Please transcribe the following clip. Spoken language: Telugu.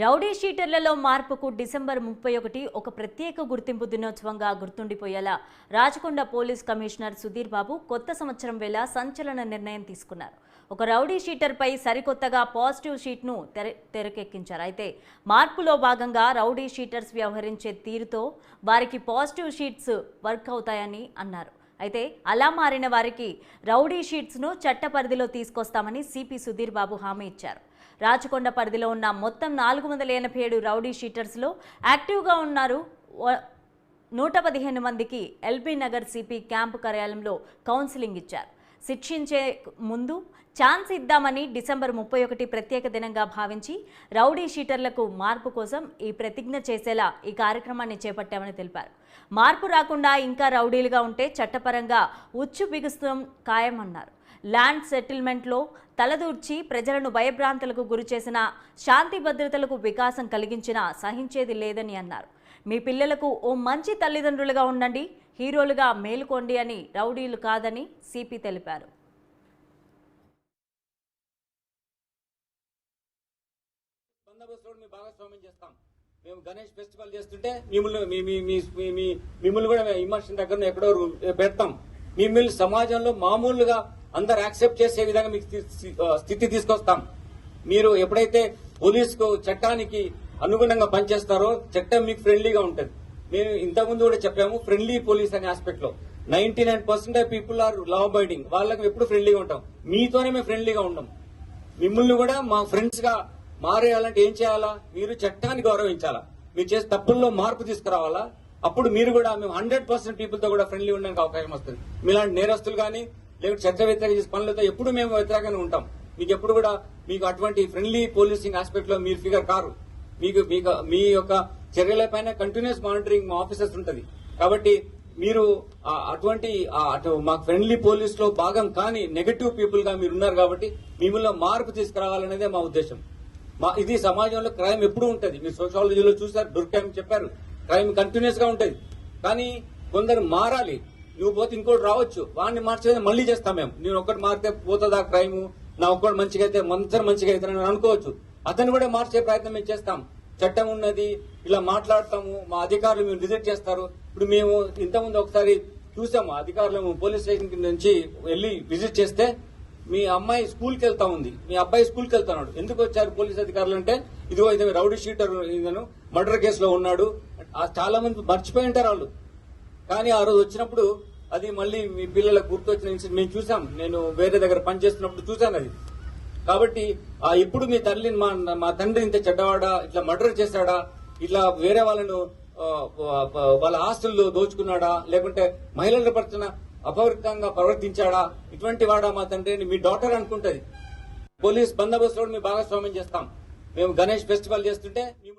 రౌడీ షీటర్లలో మార్పుకు డిసెంబర్ ముప్పై ఒకటి ఒక ప్రత్యేక గుర్తింపు దినోత్సవంగా గుర్తుండిపోయేలా రాచకొండ పోలీస్ కమిషనర్ సుధీర్ బాబు కొత్త సంవత్సరం వేళ సంచలన నిర్ణయం తీసుకున్నారు. ఒక రౌడీ షీటర్పై సరికొత్తగా పాజిటివ్ షీట్ను తెర తెరకెక్కించారు. అయితే మార్పులో భాగంగా రౌడీ షీటర్స్ వ్యవహరించే తీరుతో వారికి పాజిటివ్ షీట్స్ వర్క్ అవుతాయని అన్నారు. అయితే అలా మారిన వారికి రౌడీ షీట్స్ను చట్ట పరిధిలో తీసుకొస్తామని సిపి సుధీర్ బాబు హామీ ఇచ్చారు. రాచకొండ పరిధిలో ఉన్న మొత్తం నాలుగు వందల ఎనభై ఏడు రౌడీ షీటర్స్లో యాక్టివ్గా ఉన్నారు వ- నూట పదిహేను మందికి ఎల్బీ నగర్ సిపి క్యాంపు కార్యాలయంలో కౌన్సిలింగ్ ఇచ్చారు. శిక్షించే ముందు ఛాన్స్ ఇద్దామని డిసెంబర్ ముప్పై ఒకటి ప్రత్యేక దినంగా భావించి రౌడీ షీటర్లకు మార్పు కోసం ఈ ప్రతిజ్ఞ చేసేలా ఈ కార్యక్రమాన్ని చేపట్టామని తెలిపారు. మార్పు రాకుండా ఇంకా రౌడీలుగా ఉంటే చట్టపరంగా ఉచ్చు బిగుస్తాం ఖాయమన్నారు. ల్యాండ్ సెటిల్మెంట్లో తలదూర్చి ప్రజలను భయభ్రాంతులకు గురిచేసిన శాంతి భద్రతలకు వికాసం కలిగించినా సహించేది లేదని అన్నారు. మీ పిల్లలకు ఓ మంచి తల్లిదండ్రులుగా ఉండండి హీరోలుగా మేలుకోండి అని రౌడీలు కాదని సిపి తెలిపారు. భాగస్వామ్యం చేస్తాం. మేము గణేష్ ఫెస్టివల్ చేస్తుంటే మిమ్మల్ని మీ మిమ్మల్ని కూడా మేము ఇమర్షన్ దగ్గర ఎక్కడో పెడతాం. మిమ్మల్ని సమాజంలో మామూలుగా అందరు యాక్సెప్ట్ చేసే విధంగా మీకు స్థితి తీసుకొస్తాం. మీరు ఎప్పుడైతే పోలీసుకు చట్టానికి అనుగుణంగా పనిచేస్తారో చట్టం మీకు ఫ్రెండ్లీగా ఉంటుంది. మేము ఇంతకుముందు కూడా చెప్పాము ఫ్రెండ్లీ పోలీస్ అనే ఆస్పెక్ట్లో. Ninety nine percent of people are law abiding వాళ్ళకి ఎప్పుడు ఫ్రెండ్లీగా ఉంటాం. మీతోనే మేము ఫ్రెండ్లీగా ఉండం. మిమ్మల్ని కూడా మా ఫ్రెండ్స్గా మారేయాలంటే ఏం చేయాలా? మీరు చట్టాన్ని గౌరవించాలా? మీరు చేసే తప్పుల్లో మార్పు తీసుకురావాలా? అప్పుడు మీరు కూడా మేము హండ్రెడ్ పర్సెంట్ పీపుల్తో కూడా ఫ్రెండ్లీ ఉండడానికి అవకాశం వస్తుంది. మీలాంటి నేరస్తులు కానీ లేకపోతే చట్ట వ్యతిరేక చేసే పనులతో ఎప్పుడు మేము వ్యతిరేకంగా ఉంటాం. మీకు ఎప్పుడు కూడా మీకు అటువంటి ఫ్రెండ్లీ పోలీసింగ్ ఆస్పెక్ట్లో మీరు ఫిగర్ కారు. మీకు మీకు మీ యొక్క చర్యలపైన కంటిన్యూస్ మానిటరింగ్ మా ఆఫీసర్స్ ఉంటది. కాబట్టి మీరు అటువంటి అటు మా ఫ్రెండ్లీ పోలీస్లో భాగం కానీ నెగటివ్ పీపుల్గా మీరు ఉన్నారు కాబట్టి మిమ్మల్ని మార్పు తీసుకురావాలనేదే మా ఉద్దేశం. మా ఇది సమాజంలో క్రైమ్ ఎప్పుడు ఉంటది. మీరు సోషాలజీలో చూసారు దుర్క్రైమ్ చెప్పారు. క్రైమ్ కంటిన్యూస్గా ఉంటది. కానీ కొందరు మారాలి. నువ్వు పోతే ఇంకోటి రావచ్చు. వాడిని మార్చేది మళ్ళీ చేస్తాం మేము. నేను ఒక్కటి మారితే పోతుందా క్రైమ్? నా ఒక్కటి మంచిగా అయితే మంచి మంచిగా అయితే అనుకోవచ్చు. అతను కూడా మార్చే ప్రయత్నం మేము చేస్తాం. చట్టం ఉన్నది ఇలా మాట్లాడతాము మా అధికారులు మేము విజిట్ చేస్తారు. ఇప్పుడు మేము ఇంతకుముందు ఒకసారి చూసాము అధికారులు పోలీస్ స్టేషన్ కింద నుంచి వెళ్ళి విజిట్ చేస్తే మీ అమ్మాయి స్కూల్కి వెళ్తా ఉంది. మీ అబ్బాయి స్కూల్కి వెళ్తున్నాడు. ఎందుకు వచ్చారు పోలీస్ అధికారులు అంటే ఇదిగో ఇది రౌడీ షీటర్ మర్డర్ కేసులో ఉన్నాడు. చాలా మంది మర్చిపోయి ఉంటారు వాళ్ళు. కానీ ఆ రోజు వచ్చినప్పుడు అది మళ్ళీ మీ పిల్లలకు గుర్తొచ్చిన ఇన్సిడెంట్. మేము చూసాం. నేను వేరే దగ్గర పనిచేస్తున్నప్పుడు చూసాను అది. కాబట్టి ఆ ఇప్పుడు మీ తల్లిని మా మా తండ్రి ఇంత చెడ్డవాడా? ఇట్లా మర్డర్ చేశాడా? ఇట్లా వేరే వాళ్ళను వాళ్ళ ఆస్తుల్లో దోచుకున్నాడా? లేకుంటే మహిళల పట్ల అపవృతంగా ప్రవర్తించాడా? ఇటువంటి వాడా మా తండ్రి అని మీ డాటర్ అనుకుంటది. పోలీస్ బందోబస్తులో మీ భాగస్వామ్యం చేస్తాం. మేము గణేష్ ఫెస్టివల్ చేస్తుంటే మేము